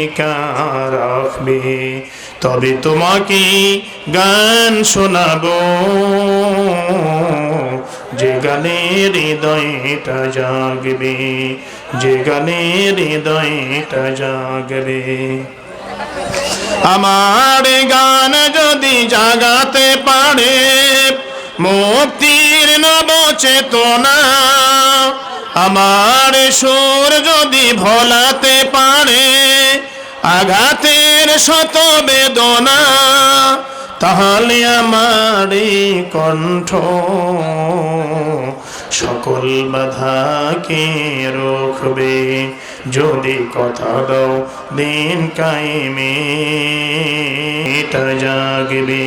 রাখবে তবে তোমাকে গান শোনাবো। যে গানের হৃদয়টা জাগবে, যে গানের হৃদয়টা জাগবে। আমার গান যদি জাগাতে পারে, মুক্তির নব চেতনা আমার সুর যদি ভোলাতে পারে, আঘাতের শত বেদনা, তাহলে আমার কণ্ঠ। সকল বাধাকে রুখবে যদি কথা দাও দিন কায়েমে জাগবে।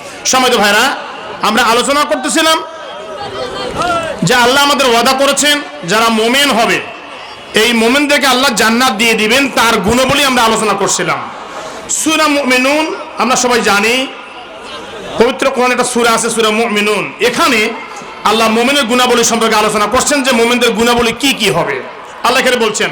সময় তো ভাইরা, আমরা আলোচনা করতেছিলাম যে আল্লাহ আমাদের ওয়াদা করেছেন যারা মোমেন হবে, এই মোমেনদেরকে আল্লাহ জান্নাত দিয়ে দিবেন, তার গুণবলী আমরা আলোচনা করছিলাম। সুরা মুমিনুন, আমরা সবাই জানি, পবিত্র কোরআন একটা সুরা আছে, সুরা মুমিনুন। এখানে আল্লাহ মোমেনের গুণাবলী সম্পর্কে আলোচনা করছেন যে মোমেনদের গুণাবলী কি কি হবে। আল্লাহ এখানে বলছেন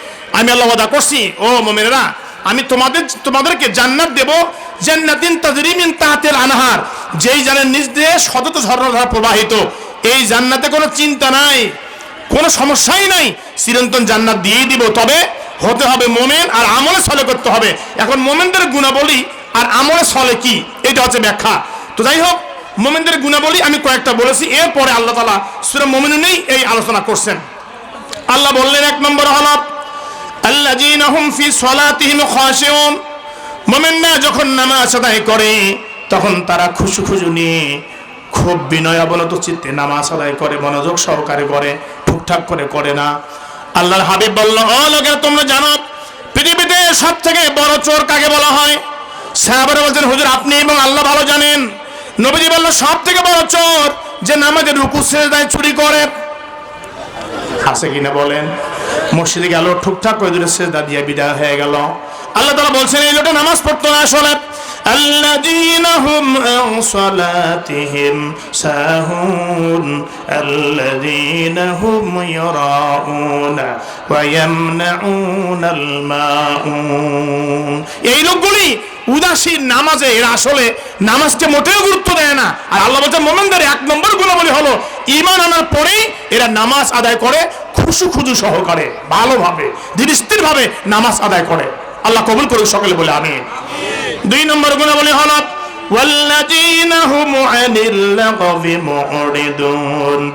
আমি আল্লাহ ওয়াদা করছি, ও মোমেনেরা, আমি তোমাদের তোমাদেরকে জান্নাত দেব, জান্নাতিন তাজরিমিন তাহাতেল আনহার, যেই জানের নিজ দিয়ে শতত ঝর্ণাধারা প্রবাহিত। এই জান্নাতে কোনো চিন্তা নাই, কোনো সমস্যাই নাই, চিরন্তন জান্নাত দিয়েই দিব। তবে হতে হবে মোমেন আর আমলে সলে করতে হবে। এখন মোমেনদের গুণাবলী আর আমলে সলে কি? এটা হচ্ছে ব্যাখ্যা। তো যাই হোক, মোমেনদের গুণাবলী আমি কয়েকটা বলেছি, এরপরে আল্লাহ তালা সুরা মোমেনুনেই এই আলোচনা করছেন। আল্লাহ বললেন, এক নম্বর হল আল্লাযীনা হুম ফি সলাতিহিম খাশিউন। মুমিনরা যখন নামাজ আদায় করে, তখন তারা খুশু খুশু নিয়ে খুব বিনয় অবনত চিত্তে নামাজ আদায় করে, মনোযোগ সহকারে করে ঠিকঠাক করে করে না। আল্লাহর হাবিব বলল, ও লোকেরা, তোমরা জানো, পৃথিবীতে সব থেকে বড় চোর কাকে বলা হয়? সাহাবারা বলছেন, হুজুর, আপনি এবং আল্লাহ ভালো জানেন। নবীজি বলল সব থেকে বড় চোর যে নামাজের রুকু, সেজদায় চুরি করে। আছে কিনা বলেন। মসজিদে গেল, ঠুকঠাক করে দিলে সেজদা দিয়ে বিদায় হয়ে গেল। আল্লাহ তালা বলছেন, এই লোকটা নামাজ পড়তো না আসলে। الذين هم عن صلاتهم ساهون الذين هم يراءون ويمنعون الماءون এই লোকগুলি উদাসীন নামাজে এরা আসলে নামাজকে মোটেও গুরুত্ব দেয় না আর আল্লাহ বলছে মোমেনদের এক নম্বর গুণাবলী হলো ইমান আনার পরেই এরা নামাজ আদায় করে খুশু খুজু সহকারে ভালোভাবে ধীরস্থির ভাবে নামাজ আদায় করে আল্লাহ কবুল করুক সকলে বলে আমি দুই নম্বর গুণাবলী হল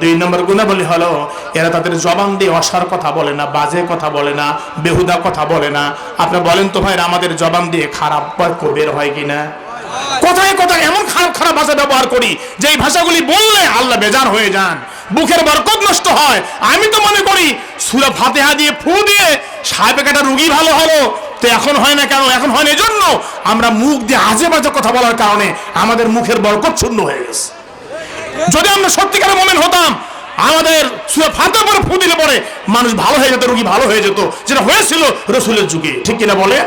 দুই নম্বর গুণাবলী হলো, এরা তাদের জবান দিয়ে অসার কথা বলে না, বাজে কথা বলে না, বেহুদা কথা বলে না। আপনি বলেন তো ভাই আমাদের জবান দিয়ে খারাপ বাক্য হয় কিনা? কোথায় কোথায় এমন খারাপ খারাপ ভাষা ব্যবহার করি যে ভাষাগুলি বললে আল্লাহ বেজার হয়ে যান, বুকের বরকত নষ্ট হয়। আমি তো মনে করি, সুরা ফাতেহা দিয়ে ফু দিয়ে সাহেব কাটা রুগী ভালো হলো তো এখন হয় না কেন? এখন হয় না জন্য আমরা মুখ দিয়ে আজে বাজে কথা বলার কারণে আমাদের মুখের বরকত শূন্য হয়ে গেছে। যদি আমরা সত্যিকারের মোমেন হতাম, আমাদের সুরা ফাতে পরে ফু দিলে পরে মানুষ ভালো হয়ে যেত, রুগী ভালো হয়ে যেত, যেটা হয়েছিল রসুলের যুগে। ঠিক কিনা বলে?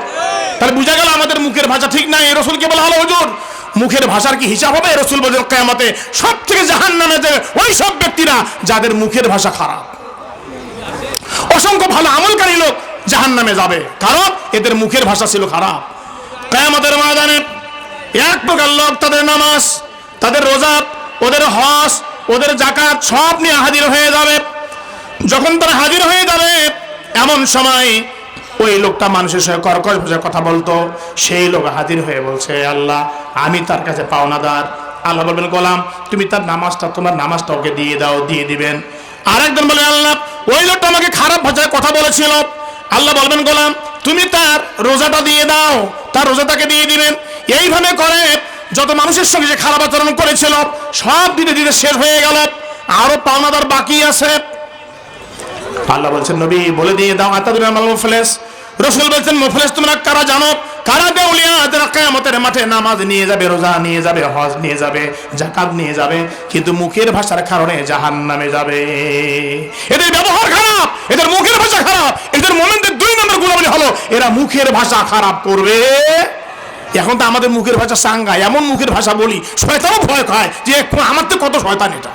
তাহলে বোঝা গেল আমাদের মুখের ভাষা ঠিক নাই। রসুলকে বলা হলো, হুজুর, মুখের ভাষার কি হিসাব হবে? রসুল বলেন কেয়ামতে সব থেকে জাহান নামে যাবে ওই সব ব্যক্তিরা যাদের মুখের ভাষা খারাপ। অসংখ্য ভালো আমলকারী লোক জাহান নামে যাবে। কারণ এদের মুখের ভাষা ছিল খারাপ। কেয়ামতের ময়দানে এক প্রকার লোক তাদের নামাজ, তাদের রোজা, ওদের হস ওদের জাকাত সব নিয়ে হাজির হয়ে যাবে। যখন তারা হাজির হয়ে যাবে, এমন সময় ওই লোকটা মানুষের সঙ্গে কর্কশ ভাষায় কথা বলতো। সেই লোক হাজির হয়ে বলছে, আল্লাহ, আমি তার কাছে পাওনাদার। আল্লাহ বলবেন, গোলাম, তুমি তার নামাজটা, তোমার নামাজটা ওকে দিয়ে দাও, দিয়ে দিবেন। আর আরেকজন বলে, আল্লাহ, ওই লোকটা আমাকে খারাপ ভাষায় কথা বলেছিল। আল্লাহ বলবেন, গোলাম, তুমি তার রোজাটা দিয়ে দাও, তার রোজাটাকে দিয়ে দিবেন। এইভাবে করে যত মানুষের সঙ্গে যে খারাপ আচরণ করেছিল, সব দিনে দিনে শেষ হয়ে গেল। আরও পাওনাদার বাকি আছে। আল্লাহ বলছেন, নবী, বলে দিয়ে দাও, আতাদুল আমাল মুফলেস। রসুল বলছেন, মুফলেস, তোমরা কারা জানো? কারা দেউলিয়া মাঠে নামাজ নিয়ে যাবে, রোজা নিয়ে যাবে, হজ নিয়ে যাবে জাকাত নিয়ে যাবে, কিন্তু মুখের ভাষার কারণে জাহান নামে যাবে। এদের ব্যবহার খারাপ, এদের মুখের ভাষা খারাপ, এদের মোমেন্টের দুই নম্বর গুণাবলী হলো, এরা মুখের ভাষা খারাপ করবে। এখন তো আমাদের মুখের ভাষা সাঙ্গা এমন মুখের ভাষা বলি, শয়তানও ভয় খায় যে আমার তো কত শয়তান এটা?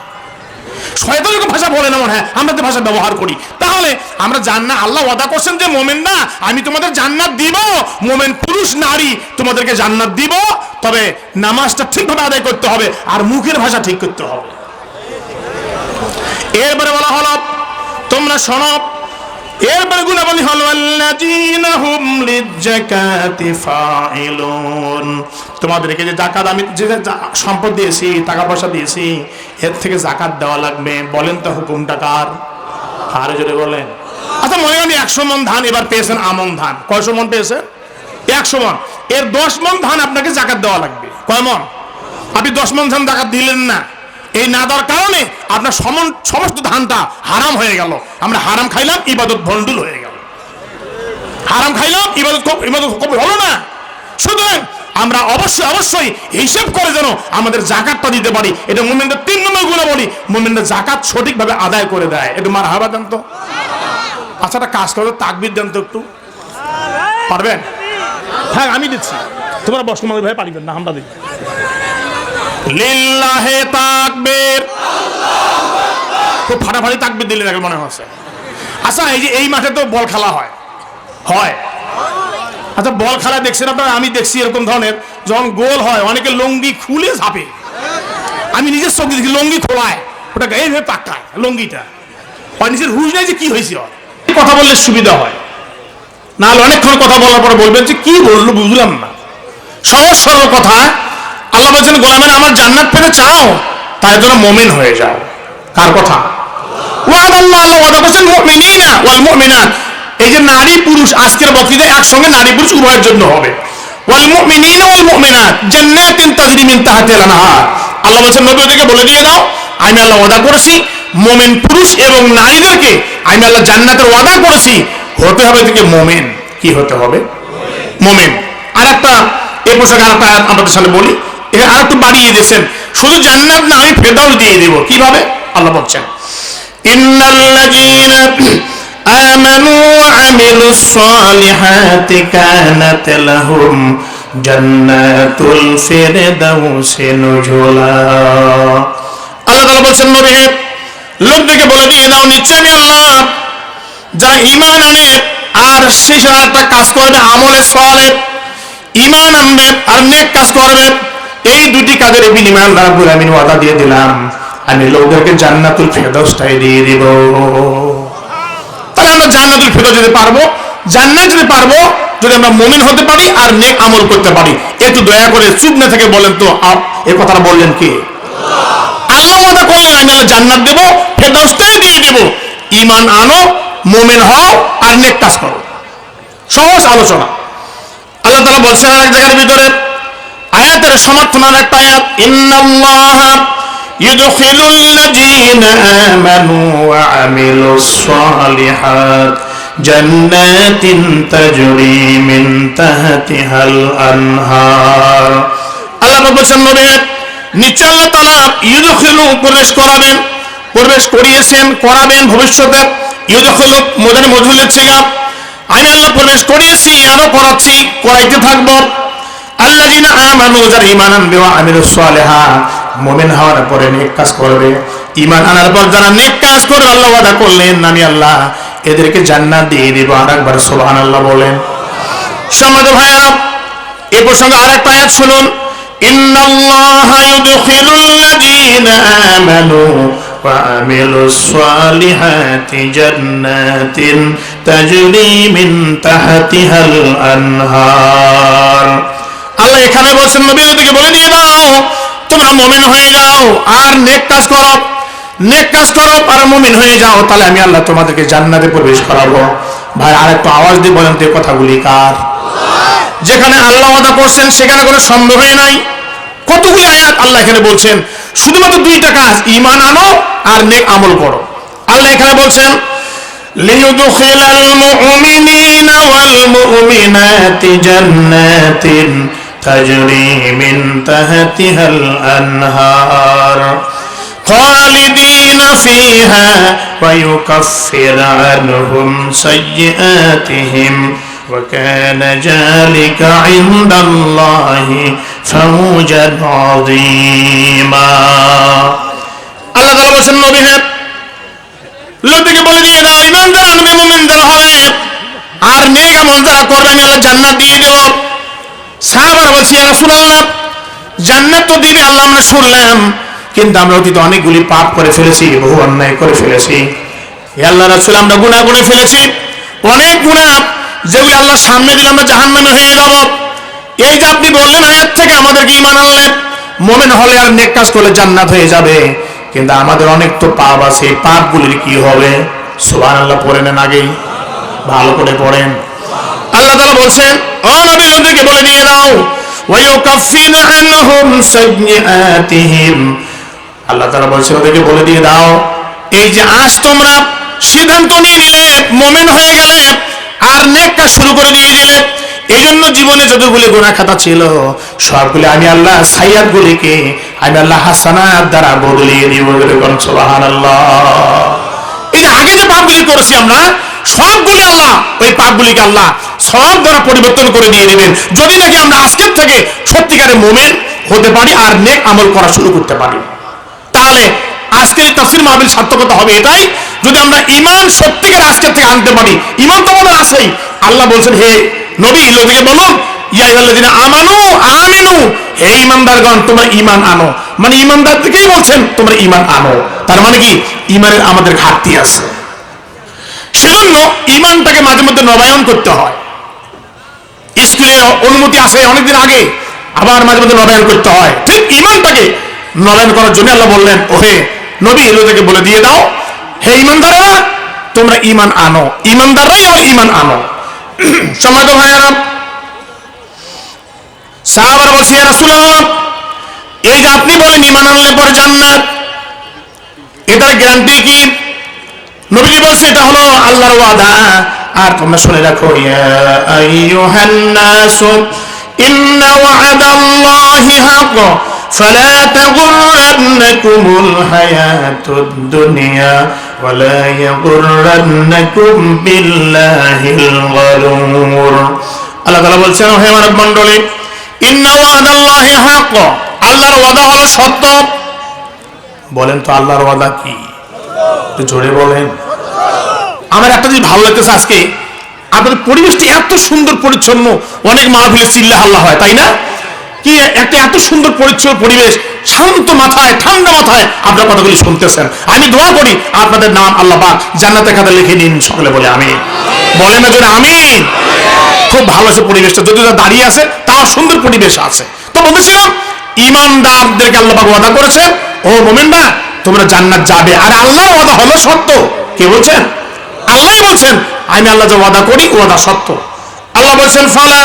শয়তান যখন ভাষা বলে না মনে হয়, আমরা তো ভাষা ব্যবহার করি। তাহলে আমরা জান্না আল্লাহ ওয়াদা করছেন যে মোমেন না, আমি তোমাদের জান্নাত দিব, মোমেন পুরুষ, নারী, তোমাদেরকে জান্নাত দিব, তবে নামাজটা ঠিকভাবে আদায় করতে হবে আর মুখের ভাষা ঠিক করতে হবে। এরপরে বলা হলো, তোমরা শোনো এরপরে গুণাবলী হলো আল্লাযীনা হুম লিজ্জাকাতি ফাইলুন তোমাদেরকে যে জাকাত আমি যে সম্পদ দিয়েছি টাকা পয়সা দিয়েছি, এর থেকে জাকাত দেওয়া লাগবে। বলেন তো হুকুমটা কার? আর যদি বলেন। আচ্ছা মনে করেন একশো মন ধান এবার পেয়েছেন আমন ধান। কয়শো মন পেয়েছেন? একশো মন। এর দশ মন ধান আপনাকে জাকাত দেওয়া লাগবে। কয় মন? আপনি দশ মন ধান জাকাত দিলেন না। এই না দেওয়ার কারণে আপনার সমস্ত ধানটা হারাম হয়ে গেল। আমরা হারাম খাইলাম, ইবাদত ভন্ডুল হয়ে গেল। হারাম খাইলাম, ইবাদত কব- ইবাদত কবুল হলো না। সুতরাং আমরা অবশ্যই অবশ্যই হিসেব করে যেন আমাদের জাকাতটা দিতে পারি। এটা মোমেন্টের তিন নম্বরগুলো বলি মোমেন্টের জাকাত সঠিকভাবে আদায় করে দেয়। একটু মার হাবা দেন তো। আচ্ছা কাজ করো, তাকবির দেন তো একটু। পারবেন? হ্যাঁ আমি দিচ্ছি। তোমরা বসমা ভাই পারিবেন না, আমরা দিই লিল্লাহে তাকবীর। খুব ফাটাফাটি তাকবির মনে হচ্ছে। আচ্ছা এই যে এই মাঠে তো বল খেলা হয়। হয়। আচ্ছা বল খেলা দেখছেন আপনারা? আমি দেখছি এরকম ধরনের। যখন গোল হয়, অনেকে লঙ্গি খুলে ঝাপে। আমি নিজের চোখে দেখি লঙ্গি খোলায়। ওটা এইভাবে পাকায় লঙ্গিটা। আর নিজের হুশ নাই যে কি হয়েছে কথা বললে সুবিধা হয়। নাহলে অনেকক্ষণ কথা বলার পরে বলবেন যে কি বলল বুঝলাম না। সহজ সরল কথা। আল্লাহ বলছেন, গোলামের আমার জান্নাত পেতে চাও তার জন্য মোমেন হয়ে যাও। কার কথা? ওয়াদ আল্লাহ আল্লাহ ওয়াদা করছেন, মুমিনিনা ওয়াল মুমিনাত। এই যে নারী পুরুষ, আজকের বক্তৃতা একসঙ্গে নারী পুরুষ উভয়ের জন্য হবে। ওয়াল মুমিনিনা ওয়াল মুমিনাত, জান্নাতিন তাজরি মিন তাহতিল আনহার। আল্লাহ বলছেন, নবী ওদেরকে বলে দিয়ে দাও, আমি আল্লাহ ওয়াদা করেছি, মোমেন পুরুষ এবং নারীদেরকে আমি আল্লাহ জান্নাতের ওয়াদা করেছি, হতে হবে থেকে মোমেন। কি হতে হবে? মোমেন। আর একটা এ প্রসঙ্গে আর একটা আমাদের সামনে বলি। এখানে আর একটু বাড়িয়ে দিয়েছেন। শুধু জান্নাত না, আমি ফেরদাউস দিয়ে দেব। কীভাবে? আল্লাহ বলছেন লোকদেরকে বলে দিয়ে দাও, নিশ্চয় আমি আল্লাহ। যারা ইমান আনে আর সেই একটা কাজ করবে আমলে সলে ইমান আনবে আর নেক কাজ করবে। এই দুটি কাজের বিনিময় আল্লাহ রাব্বুল আমিন ওয়াদা দিয়ে দিলাম। আমি লোকদেরকে জান্নাতুল ফেরদৌসটাই দিয়ে দিব। তাহলে আমরা জান্নাতুল ফেরদৌস যেতে পারব, জান্নাত যেতে পারব, যদি আমরা মুমিন হতে পারি আর নেক আমল করতে পারি, একটু দয়া করে চুপ না থেকে বলেন তো এই কথাটা বললেন কি? আল্লাহ ওয়াদা করলেন, আমি আল্লাহ জান্নাত দেব ফেরদৌসটাই দিয়ে দেব। ঈমান আনো, মুমিন হও, আর নেক কাজ করো। সহজ আলোচনা। আল্লাহ তাআলা বলছেন, আরেক জায়গার ভিতরে আয়াতের সমর্থন আর একটা আয়াত, ইন্নাল্লাহ ইউদখিলুল লাযীনা আমানু ওয়া আমিলুস সালিহাত জান্নাতিন তাজরি মিন তাহতিহাল আনহার। আল্লাহ বলছেন, নবী নিশ্চয় আল্লাহ তাআলা ইউদখিলু প্রবেশ করাবেন, প্রবেশ করিয়েছেন, করাবেন ভবিষ্যতে। ইউদখিলু মোদানি মজহুলের ছিগা আমি আল্লাহ প্রবেশ করিয়েছি, আরও করাচ্ছি, করাইতে থাকব। আল্লাযিনা আমানু যারা ঈমান আনবে ওয়া আমিলুস সালিহাত মুমিন হওয়ার পরে নেক কাজ করবে ঈমান আনার পর যারা নেক কাজ করবে আল্লাহ ওয়াদা করলেন আমি আল্লাহ এদেরকে জান্নাত দিয়ে দিব আর একবার সুবহানাল্লাহ বলেন সম্মানিত ভাইয়েরা এই প্রসঙ্গে আরেকটা আয়াত শুনুন ইন্নাল্লাহা ইউদখিলুল লাযীনা আমানু وعملوا الصالحات جنات تجري من تحتها الأنهار আল্লাহ এখানে বলছেন নবীর দিকে বলে নিয়ে যাও তোমরা মমিন হয়ে যাও, আর নেক কাজ করো। নেক কাজ করো, আর মমিন হয়ে যাও। তাহলে আমি আল্লাহ তোমাদেরকে জান্নাতে প্রবেশ করাবো। ভাই আর একটু আওয়াজ দিয়ে বলেন তো কথাগুলি কার? যেখানে আল্লাহ ওয়াদা করছেন, সেখানে কোনো সন্দেহই নাই। কতগুলি আয়াত আল্লাহ এখানে বলছেন, শুধুমাত্র দুইটা কাজ ইমান আনো আর নেক আমল করো। আল্লাহ এখানে বলছেন লিয়ুদখিলাল মুমিনিনা ওয়াল মুমিনাতি জান্নাতিন। تجري من تحتها الأنهار خالدين فيها ويكفر عنهم سيئاتهم وكان ذلك عند الله فوجا عظيما আল্লাহ তাআলা বলেন নবী হ্যাঁ লোকদেরকে বলে দিয়ে দাও ইমানদার আনবে মুমিনদার হবে আর নেক আমল যারা করবে আমি আল্লাহ জান্নাত দিয়ে দেব সাহাবার বলছি, ইয়া রাসূলুল্লাহ, জান্নাত তো দিবে, আল্লাহ আমরা শুনলাম, কিন্তু আমরা অতীতে অনেকগুলি পাপ করে ফেলেছি, বহু অন্যায় করে ফেলেছি। আল্লাহ রাসূল, আমরা গুনাহ করে ফেলেছি। অনেক গুনাহ যেগুলি আল্লাহ সামনে দিলে আমরা জাহান্নামে হয়ে যাব। এই যে আপনি বললেন আয়াত থেকে, আমাদেরকে ঈমান আনলেন মুমিন হলে আর নেক কাজ করলে জান্নাত হয়ে যাবে। কিন্তু আমাদের অনেক তো পাপ আছে পাপগুলির কি হবে? সুবহানাল্লাহ, পড়ে নেন আগেই। ভালো করে পড়েন। আল্লাহ তাআলা বলছেন, ও ওদেরকে বলে দিয়ে দাও আল্লাহ তাআলা বলছে ওদেরকে বলে দিয়ে দাও, এই যে আজ তোমরা সিদ্ধান্ত নিয়ে নিলে হয়ে গেলে, আর নেক কাজ শুরু করে দিয়ে দিলে এই জন্য জীবনে যতগুলি গুনাহ খাতা ছিল, সবগুলি আমি আল্লাহ সাইয়াদ গুলিকে আমি আল্লাহ হাসানাত দ্বারা বদলিয়ে দিব সুবহানাল্লাহ। এই যে আগে যে পাপগুলি করেছি আমরা সবগুলি আল্লাহ, ওই পাপগুলিকে আল্লাহ সব দ্বারা পরিবর্তন করে দিয়ে দিবেন। যদি নাকি আমরা আজকের থেকে সত্যিকারে মোমেন হতে পারি আর নেক আমল করা শুরু করতে পারি। তাহলে আজকের এই তাফসির মাহবিল সার্থকতা হবে এটাই। যদি আমরা ইমান সত্যিকার আজকের থেকে আনতে পারি ইমান তো আমাদের আছেই। আল্লাহ বলছেন, হে নবী লোককে বলুন আমানু হে ইমানদারগণ তোমরা ঈমান আনো। মানে বলছেন, তোমরা ঈমান আনো। তার মানে কি? আমাদের ঘাটতি আছে। সেজন্য ঈমানটাকে মাঝে মধ্যে নবায়ন করতে হয়। স্কুলে অনুমতি আসে অনেকদিন আগে, আবার মাঝে মধ্যে নবায়ন করতে হয়। ঠিক ঈমানটাকে নবায়ন করার জন্য আল্লাহ বললেন, ওহে নবী এলোদেরকে বলে দিয়ে দাও। হে ঈমানদারেরা, তোমরা ঈমান আনো। ঈমানদাররাই হল ঈমান আনো। সমাজ ভাইয়ারা, সাহাবার বলছি রাসূলুল্লাহ, এই যে আপনি বলেন ইমান আনলে পরে জান্নাত, এটার গ্যারান্টি কি? নবীজি বলছে এটা হলো আল্লাহর ওয়াদা আর তোমরা শুনে রাখো ইয়া আইয়ুহান নাস ইন্না ওয়াদাল্লাহি হাক فلا تغرنكم الحياة الدنيا ولا يغرنكم بالله الغرور আল্লাহ তাআলা বলছেন হে মানব মণ্ডলী ইন্না ওয়াদাল্লাহি হাক আল্লাহর ওয়াদা হলো সত্য বলেন তো আল্লাহর ওয়াদা কি একটু জোরে বলেন। আমার একটা জিনিস ভালো লাগতেছে আজকে, আপনাদের পরিবেশটি এত সুন্দর পরিচ্ছন্ন, অনেক চিল্লা হাল্লা হয়, তাই না? কি একটা এত সুন্দর পরিচ্ছন্ন পরিবেশ, শান্ত মাথায়, ঠান্ডা মাথায় আপনার কথাগুলি শুনতেছেন। আমি দোয়া করি আপনাদের নাম আল্লাহ পাক জান্নাতে খাতা লিখে নিন সকলে বলে আমি বলেন না জন্য আমি খুব ভালো আছে পরিবেশটা যদি দাঁড়িয়ে আছে, তাও সুন্দর পরিবেশ আছে। তো বলেছিলাম ইমানদারদেরকে আল্লাহ পাক ওয়াদা করেছেন ও মোমেনরা তোমরা জান্নাত যাবে। আর আল্লাহর ওয়াদা হলো সত্য। কে বলছেন? আল্লাহ বলছেন, আমি আল্লাহ যে ওয়াদা করি ওয়াদা সত্য। আল্লাহ বলছেন, ফালা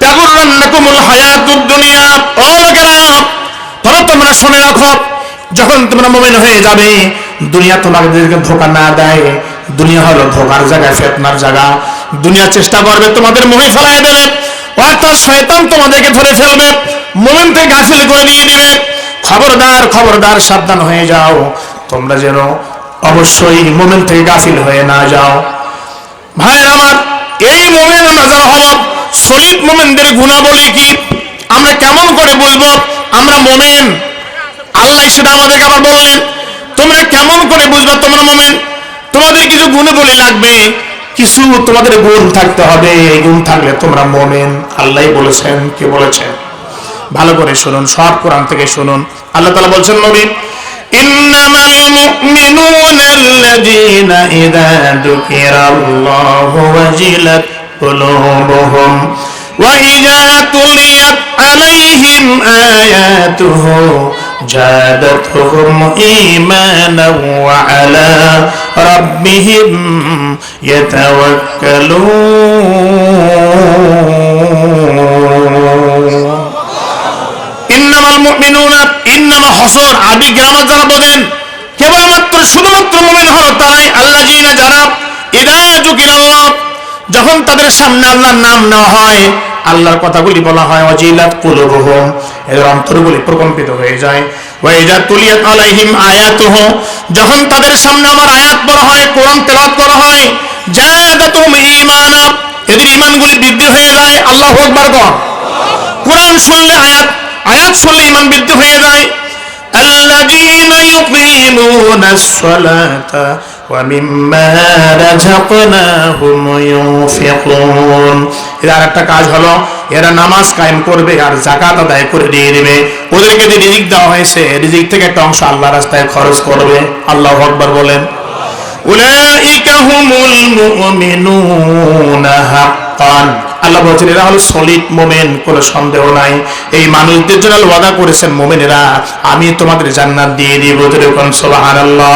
তাগুররান্নাকুমুল হায়াতুদ দুনিয়া। ও লোকেরা ধরো তোমরা শুনে রাখো, যখন তোমরা মুমিন হয়ে যাবে, দুনিয়া তোমাদেরকে ধোকা না দেয়। দুনিয়া হলো ধোকার জায়গা, ফেতনার জায়গা। দুনিয়া চেষ্টা করবে, তোমাদের মোহে ফেলাই দেবে। অর্থাৎ শয়তান তোমাদেরকে ধরে ফেলবে মোমেন থেকে গাফিল করে দিয়ে দিবে খবরদার খবরদার, সাবধান হয়ে যাও। তোমরা যেন অবশ্যই মোমেন থেকে গাফিল হয়ে না যাও। ভাই আমার, এই মোমেন যারা হব শহীদ মোমেনদের গুণাবলী কি? আমরা কেমন করে বুঝব? আমরা মোমেন? আল্লাহ সেটা আমাদেরকে আবার বললেন, তোমরা কেমন করে বুঝবে তোমরা মোমেন? তোমাদের কিছু গুণাবলী লাগবে, কিছু তোমাদের গুণ থাকতে হবে। এই গুণ থাকলে তোমরা মোমেন। আল্লাহ বলেছেন, কে বলেছেন? ভালো করে শুনুন সব কোরআন থেকে শুনুন আল্লাহ তালা বলছেন নবী إنما المؤمنون الذين إذا ذكر الله وجلت قلوبهم وإذا تليت عليهم آياته زادتهم إيمانا وعلى ربهم يتوكلون ইন্নামাল মুমিনুনা, ইন্নামা যারা বোঝেন কেবলমাত্র শুধুমাত্র তারাই। আল্লাহ জিনা যারা যখন তাদের সামনে আল্লাহর নাম নেওয়া হয়, আল্লাহর কথাগুলি বলা হয়, অজিলাত কুলুবুহুম। এদের অন্তরগুলি প্রকম্পিত হয়ে যায়। তুলিয়াত আলাইহিম আয়াতুহু, যখন তাদের সামনে আমার আয়াত বলা হয়, কোরআন তেলাওয়াত করা হয় ঈমানা। এদের ঈমানগুলি বৃদ্ধি হয়ে যায়। আল্লাহু আকবার কর কোরআন শুনলে আয়াত আয়াত শুনলে ইমান বৃদ্ধি হয়ে যায় الذين يقيمون الصلاة ومما رزقناهم ينفقون এর আরেকটা কাজ হলো এরা নামাজ কায়েম করবে আর জাকাত আদায় করে দিয়ে দেবে ওদেরকে যে রিজিক দেওয়া হয়েছে রিজিক থেকে একটা অংশ আল্লাহ রাস্তায় খরচ করবে আল্লাহ আকবার বলেন উলাইকা হুমুল মুমিনুনা হাক্কান আল্লাহ বলছেন, এরা হলো সলিড মোমেন, কোনো সন্দেহ নাই। এই মানুষদের জন্য আল্লাহ ওয়াদা করেছেন মোমেনেরা, আমি তোমাদের জান্নাত দিয়ে দিব। যেরকম সুবহানাল্লাহ।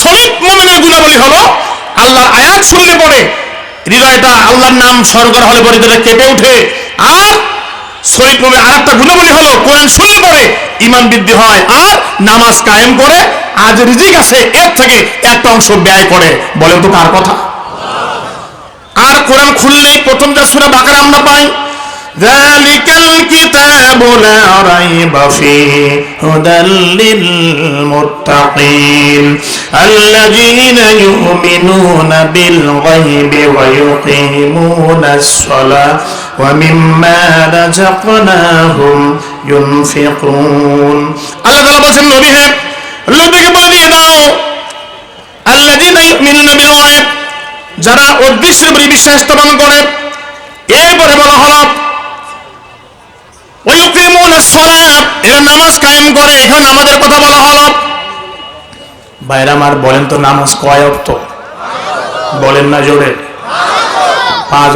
সলিড মোমেনের গুণাবলী হলো আল্লাহর আয়াত শুনলে পরে হৃদয়টা আল্লাহর নাম স্বর্গর হলে পরে হৃদয়টা কেঁপে ওঠে। আর শহীদ নবী আর একটা গুণাবলী হলো কোরআন শুনলে পরে ইমান বৃদ্ধি হয়, আর নামাজ কায়েম করে আজ রিজিক আছে, এর থেকে একটা অংশ ব্যয় করে। বলেন তো কার কথা? কোরআন খুললেই প্রথম যা সুরা বাকারা আমরা পাই, যালিকাল কিতাবু লা রাইবা ফিহি হুদাল লিল মুত্তাকিন আল্লাযীনা ইউমিনুনা বিল গায়বি ওয়া ইউকিমুনাস সালাহ ওয়া মিম্মা রাযাকনাহুম ইউনফিকুন। আল্লাহ তাআলা বলেন নবী হে লোকদেরকে বলে দিয়ে দাও। আল্লাযীনা ইউমিনুনা বিল গায়বি যারা অদৃশ্যের প্রতি বিশ্বাস স্থাপন করে, এরপরে বলা হলো নামাজ কায়েম করে। আমাদের কথা বলা আমার বলেন তো নামাজ কয় বলেন না জোরে। পাঁচ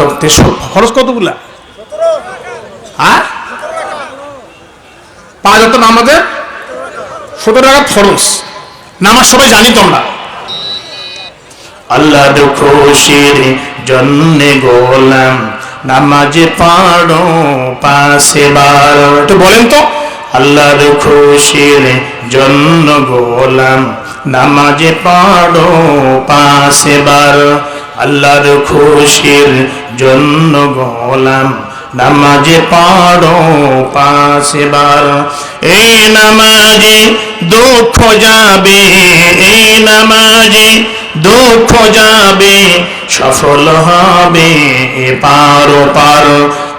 খরচ কতগুলা? হ্যাঁ পাঁচ নামাজের সতেরো টাকা খরচ নামাজ সবাই জানি তোমরা। আল্লাহ খুশির জন্যে গোলাম। নামাজে পাড়ো, পাশে বার। একটু বলেন তো, আল্লাহর খুশির জন্য গোলাম। নামাজে পাড়ো, পাশে বার। আল্লাহর খুশির জন্য গোলাম। নামাজে পাড়ো, পাশে বার। এই নামাজে দুঃখ যাবে এই নামাজে, দুঃখ যাবে, সফল হবে পার পার।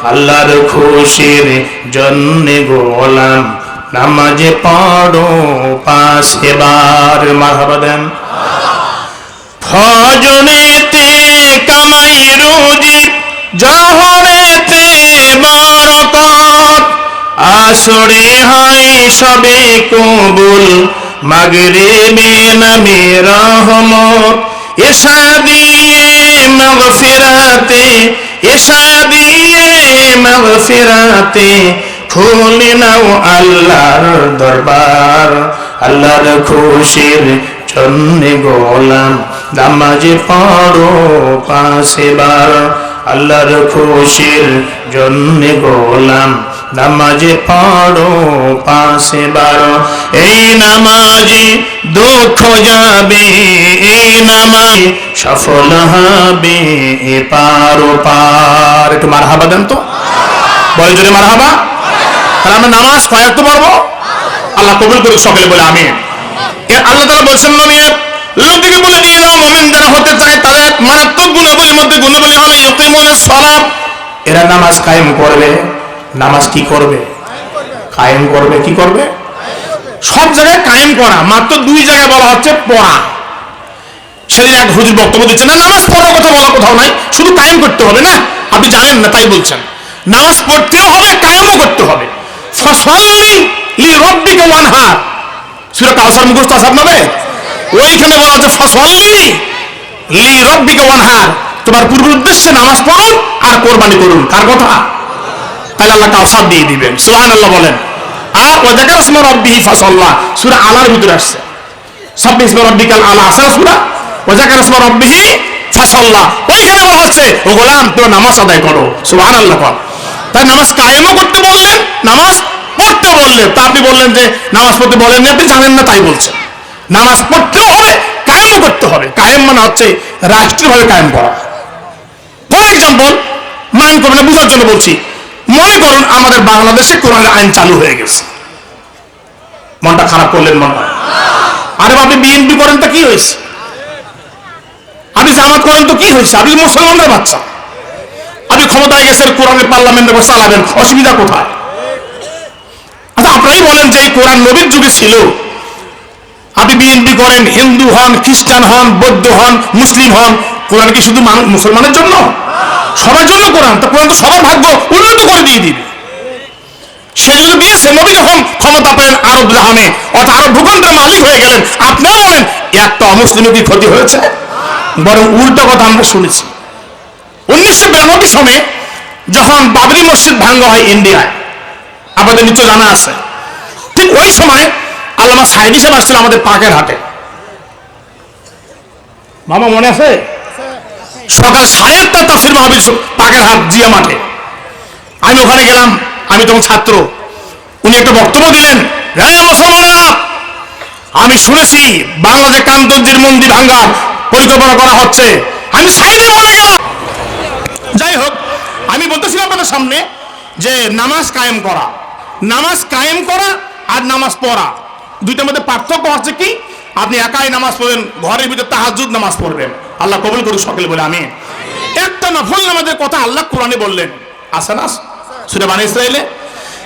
আল্লাহর খুশির জন্যে গোলাম, নামাজে পাড়ো পাশে বার মারহাবা দেন। ফজনেতে কামাই রুজি, জহরেতে বরকত আসরে হয় সবে কবুল। মাগরিবে নামে রহমত। এসা দিয়ে মগফিরাতে, এসা দিয়ে মগফিরাতে খুলে নাও আল্লাহর দরবার। আল্লাহর খুশির জন্যে গোলাম, নামাজে পড়ো পাশে বার আল্লাহর খুশির জন্যে গোলাম নামাজে পড়ো, পাশে বার এই নামাজে দুঃখ যাবে, এই নামাজ সফল হবে পারো পার। একটু মারহাবা দেন তো। বল জোরে মারহাবা, তাহলে আমরা নামাজ কয়েকটা পারব আল্লাহ কবুল করুক সকলে বলে আমি আল্লাহ তালা বলছেন, নবী লোকদিকে বলে দিয়ে দাও মোমেন যারা হতে চায় তাদের মারাত্মক গুণাবলীর মধ্যে গুণাবলী হলো ইয়কিমুনাস সালাত। এরা নামাজ কায়েম করবে। নামাজ কি করবে? কায়েম করবে, কি করবে? সব জায়গায় কায়েম করা, মাত্র দুই জায়গায় বলা হচ্ছে পড়া। সেদিন এক হুজুর বক্তব্য দিচ্ছে, না, নামাজ পড়ার কথা বলা কোথাও নাই, শুধু কায়েম করতে হবে, না? আপনি জানেন না, তাই বলছেন। নামাজ পড়তেও হবে, কায়েমও করতে হবে। ওইখানে বলা আছে তোমার পূর্ব উদ্দেশ্যে নামাজ পড়ুন আর কোরবানি করুন। কার কথা? তাহলে আল্লাহ কাউসার দিয়ে দিবেন। সুহান আল্লাহ বলেন। আর ওয়াজাকার সময় রব্বিহি সুরা আলার ভিতরে আসছে। আলা। আছে না সুরা? রব্বিহি ওইখানে বলা হচ্ছে, ও গোলাম নামাজ আদায় করো। আল্লাহ কর। তাই নামাজ কায়েমও করতে বললেন, নামাজ পড়তে বললেন। তা আপনি বললেন যে, নামাজ পড়তে বলেন আপনি জানেন না, তাই বলছেন নামাজ পড়তেও হবে কায়েমও করতে হবে। কায়েম মানে হচ্ছে, রাষ্ট্রীয়ভাবে কায়েম করা। ফর এক্সাম্পল মান করবেন, বুঝার জন্য বলছি মনে করুন আমাদের বাংলাদেশে কোরআনের আইন চালু হয়ে গেছে। মনটা খারাপ করলেন মনে হয়। আরে আপনি বিএনপি করেন তো কি হয়েছে? আপনি জামাত করেন তো কি হয়েছে? আপনি মুসলমানদের বাচ্চা। আপনি ক্ষমতায় গেছেন কোরআনের পার্লামেন্টে বসে চালাবেন। অসুবিধা কোথায়? আচ্ছা আপনারাই বলেন যে কোরআন নবীর যুগে ছিল। আপনি বিএনপি করেন, হিন্দু হন, খ্রিস্টান হন, বৌদ্ধ হন, মুসলিম হন। কোরআন কি শুধু মুসলমানের জন্য? সবার জন্য কোরআন। তো কোরআন তো সবার ভাগ্য। দিয়ে দিবে। সেই জন্য দিয়েছে নবী যখন ক্ষমতা পেলেন আরব জাহানে অর্থাৎ আরব ভূখণ্ডের মালিক হয়ে গেলেন। আপনিও বলেন একটা অমুসলিমের কি ক্ষতি হয়েছে? বরং উল্টো কথা আমরা শুনেছি। উনিশশো বিরানব্বই সনে যখন বাবরি মসজিদ ভাঙ্গা হয় ইন্ডিয়ায় আপনাদের নিশ্চয় জানা আছে ঠিক ওই সময় আল্লামা সাইদি সাহেব আসছিল আমাদের পাকের হাটে। মামা মনে আছে? সকাল সাড়ে আটটা তাফসির মাহবিল পাকের হাট জিয়া মাঠে। আমি ওখানে গেলাম, আমি তখন ছাত্র। উনি একটা বক্তব্য দিলেন হ্যাঁ মুসলমানেরা, আমি শুনেছি বাংলাদেশ কান্তজির মন্দির ভাঙ্গার পরিকল্পনা করা হচ্ছে। আমি সাইডে বলে গেলাম। যাই হোক, আমি বলতেছিলাম আপনাদের সামনে যে নামাজ কায়েম করা। নামাজ কায়েম করা আর নামাজ পড়া। দুইটার মধ্যে পার্থক্য হচ্ছে কি? আপনি একাই নামাজ পড়বেন, ঘরের ভিতরে তাহাজুদ নামাজ পড়বেন। আল্লাহ কবুল করুক সকলে বলে আমি একটা নফল নামাজের কথা আল্লাহ কোরআনে বললেন। আছে না সুরে বানি ইসরাইলে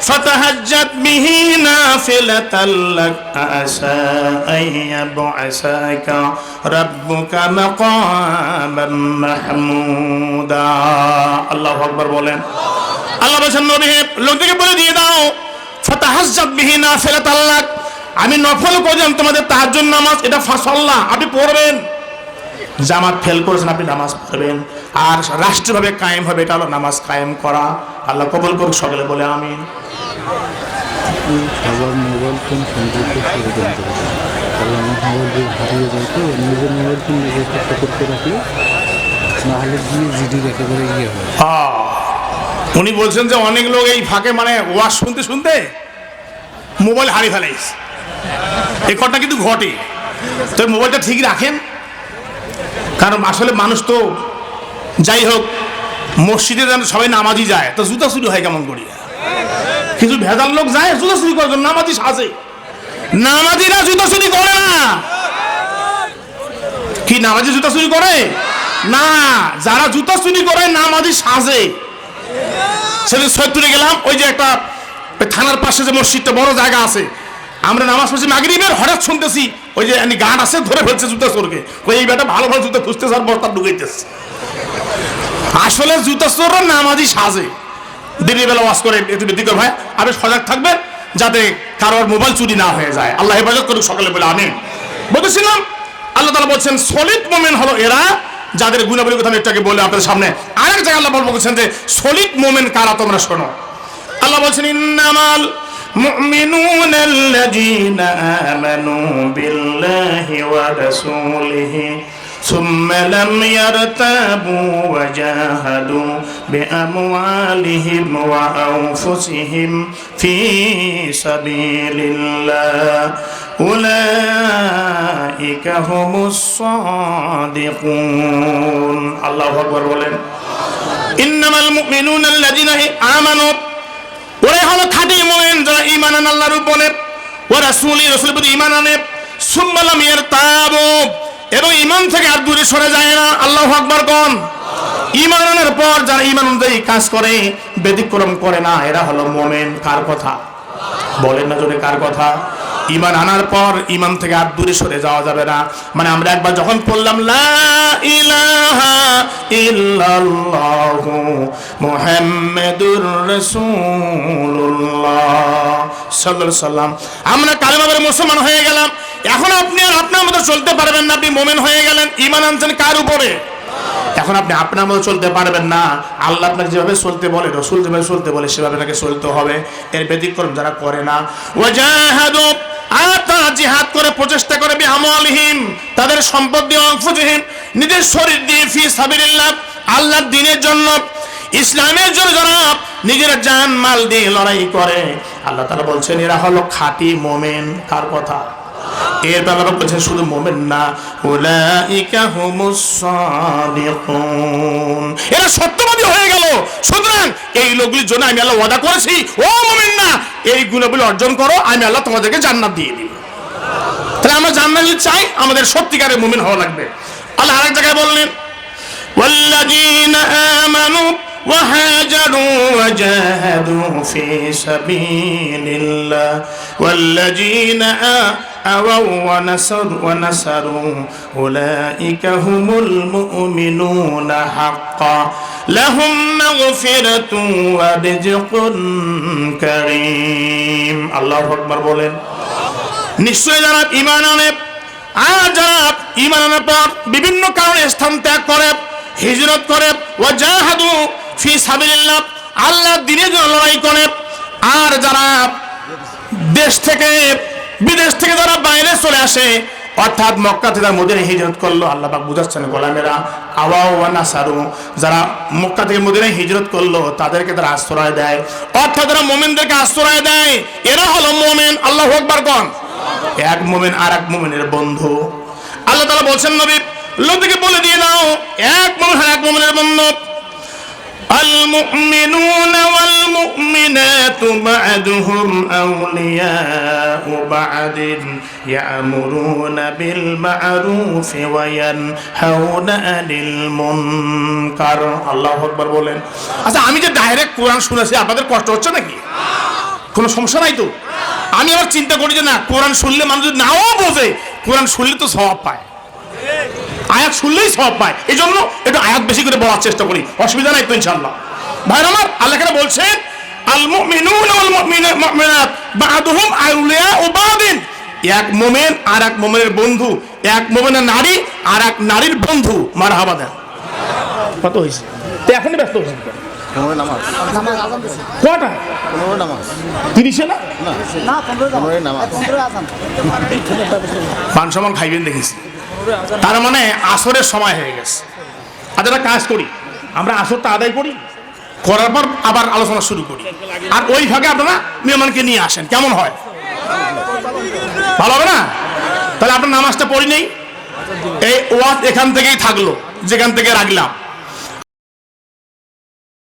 فتهجد به نافلة لك عسى أن يبعثك ربك مقاما محمودا আল্লাহ আকবার বলেন আল্লাহ বলছেন নবী লোকদেরকে বলে দিয়ে দাও ফাতাহাজ্জাত বিহি নাফিলাতাল লাক আমি নফল করলাম তোমাদের তাহাজ্জুদ নামাজ এটা ফাসাল্লাহ আপনি পড়বেন জামাত ফেল করেছেন আপনি নামাজ পড়বেন আর রাষ্ট্রভাবে কায়েম হবে এটা হলো নামাজ কায়েম করা। আল্লাহ কবুল করুক সকলে বলে আমিন। সবার মোবাইল ফোন সংযুক্ত করে দেন তাহলে আমার মোবাইল দিয়ে হারিয়ে যায় তো নিজের মোবাইল ফোন নিজের সতর্ক রাখলে নাহলে গিয়ে জিডির একেবারে ইয়ে হয়। উনি বলছেন যে অনেক লোক এই ফাঁকে মানে ওয়াজ শুনতে শুনতে মোবাইল হারিয়ে ফেলাইস এই কথাটা কিন্তু ঘটে। তো মোবাইলটা ঠিক রাখেন। কারণ আসলে মানুষ তো যাই হোক, মসজিদে যেন সবাই নামাজি যায়, তো জুতা চুরি হয় কেমন করি? কিছু ভেজাল লোক যায় জুতা চুরি করার জন্য নামাজি সাজে। জুতা করে না। কি, নামাজি জুতা করে? না, যারা জুতা করে নামাজি সাজে। সেদিন সৈয়দপুরে গেলাম, ওই যে একটা থানার পাশে যে মসজিদটা, বড় জায়গা আছে। আমরা নামাজ পড়ছি মাগরিবের, হঠাৎ শুনতেছি, ওই যে গান আছে, ধরে ফেলছে জুতা চোরকে ওই এই বেটা ভালো ভালো জুতা খুঁজতেছে আর বস্তা ঢুকাইতেছে। আসলে জুতা নামাজি সাজে। দিনের বেলা ওয়াজ করে একটু ব্যতিক্রম হয় আপনি সজাগ থাকবেন যাতে কারোর মোবাইল চুরি না হয়ে যায়। আল্লাহ হেফাজত করুক সকালে বলে আমি বলতেছিলাম, আল্লাহ তালা বলছেন, সলিড মোমেন হলো এরা যাদের গুণাবলীর কথা আমি একটু বলে আপনাদের সামনে। আরেক জায়গায় আল্লাহ বলছেন যে, সলিড মোমেন কারা তোমরা শোনো? আল্লাহ বলছেন, ইন্নামাল আল্লাযীনা আমানু বিল্লাহি ওয়া রাসূলিহি। ثم لم يرتابوا وجاهدوا بأموالهم وأنفسهم في سبيل الله أولئك هم الصادقون الله أكبر বলেন ইন্নামাল মুমিনুন আল্লাযীনা আমানু ওরাই হলো খাঁটি মুমিন যারা ঈমান আনে আল্লাহর উপরে ওয়া রাসূলি রাসূলের প্রতি ঈমান আনে সুম্মা লাম ইয়ারতাবু এবং ইমান থেকে আর দূরে সরে যায় না। আল্লাহ আকবার কোন? ঈমান আনার পর যারা ঈমান অনুযায়ী কাজ করে, ব্যতিক্রম করে না, এরা হলো মুমিন। কার কথা? বলেন না জোরে কার কথা? ইমান আনার পর ইমান থেকে আর দূরে সরে যাওয়া যাবে না। মানে আমরা একবার যখন পড়লাম সাল্লাম আমরা কালেমা পড়ে মুসলমান হয়ে গেলাম। এখন আপনি আর আপনার মতো চলতে পারবেন না। আপনি মোমেন হয়ে গেলেন ইমান আনছেন কার উপরে? এখন আপনি আপনার মতো চলতে পারবেন না। আল্লাহ আপনাকে যেভাবে চলতে বলে, রসুল যেভাবে চলতে বলে, সেভাবে তাকে চলতে হবে। এর ব্যতিক্রম যারা করে না। ওয়াজাহাদু আর তারা জিহাদ করে, প্রচেষ্টা করে তাদের সম্পদ দিয়ে অংফুজহীন নিজের শরীর দিয়ে, ফি সাবিলিল্লাহ, আল্লাহর দিনের জন্য, ইসলামের জন্য যারা নিজের জান মাল দিয়ে লড়াই করে। আল্লাহ তারা বলছেন, এরা হলো খাঁটি মোমেন। কার কথা? এর ব্যাপারে বলছেন শুধু মোমেন না উলাইকা হুমুস সাদিকুন এরা সত্যবাদী হয়ে গেল সুতরাং এই লোকগুলির জন্য আমি আল্লাহ ওয়াদা করেছি ও মোমেন না এই গুণগুলি অর্জন করো আমি আল্লাহ তোমাদেরকে জান্নাত দিয়ে দিব তাহলে আমরা জান্নাত যদি চাই আমাদের সত্যিকারের মুমিন হওয়া লাগবে আল্লাহ আরেক জায়গায় বললেন والذين آمنوا وهاجروا وجاهدوا في سبيل الله والذين আওয়াও ওয়া নাসারু ওয়া নাসারু উলাইকা হুমুল মুমিনুনা হাক্কা লাহুম মাগফিরাতুন ওয়া রিজকুন কারীম নিশ্চয় যারা আনে, আর যারা আনার পর বিভিন্ন কারণে স্থান ত্যাগ করে, হিজরত করে ওয়া জাহাদু ফি সাবিলিল্লাহ আল্লাহ দিনের জন্য লড়াই করে, আর যারা দেশ থেকে বিদেশ থেকে যারা বাইরে চলে আসে, অর্থাৎ মক্কা থেকে তারা মদিনায় হিজরত করল, আল্লাহ বুঝাচ্ছেন, গোলামেরা আওয়াও ওয়া নাসারু, যারা মক্কা থেকে মদিনায় হিজরত করল, তাদেরকে তারা আশ্রয় দেয়। অর্থাৎ যারা মোমেনদেরকে আশ্রয় দেয়, এরা হলো মোমেন। আল্লাহ আকবার কন? এক মোমেন আর এক মোমেনের বন্ধু। আল্লাহ তাআলা বলছেন, নবী, লোকদেরকে বলে দিয়ে দাও, এক মোমেন আর এক মোমেনের বন্ধু। المؤمنون والمؤمنات بعضهم أولياء بعض يأمرون بالمعروف وينهون عن المنكر الله أكبر বলেন আচ্ছা আমি যে ডাইরেক্ট কোরআন শুনেছি আপনাদের কষ্ট হচ্ছে নাকি কোনো সমস্যা নাই তো আমি আবার চিন্তা করি যে না কোরআন শুনলে মানুষ যদি নাও বোঝে কোরআন শুনলে তো স্বভাব পায় আয়াত শুনলেই সব পায়। এই জন্য একটু আয়াত বেশি করে বলার চেষ্টা করি। অসুবিধা নাই তো ইনশাল্লাহ ভাই আমার আল্লাহ কেন বলছেন আল মুমিনুন ওয়াল মুমিনা- মুমিনাত বা'দুহুম আউলিয়া ও বাদিন। এক মোমেন আর এক মোমেনের বন্ধু এক মোমেনের নারী আর এক নারীর বন্ধু। মারহাবা দেন। কত হয়েছে? তো এখনই ব্যস্ত হয়েছে কটা তিরিশে না? পান সমান খাইবেন দেখেছি তার মানে আসরের সময় হয়ে গেছে। আর একটা কাজ করি। আমরা আসরটা আদায় করি, করার পর আবার আলোচনা শুরু করি। আর ওই ভাগে আপনারা মেহমানকে নিয়ে আসেন, কেমন হয়? ভালো হবে না? তাহলে আপনার নামাজটা পড়ি নেই। এই ওয়াজ এখান থেকেই থাকল, যেখান থেকে রাখলাম।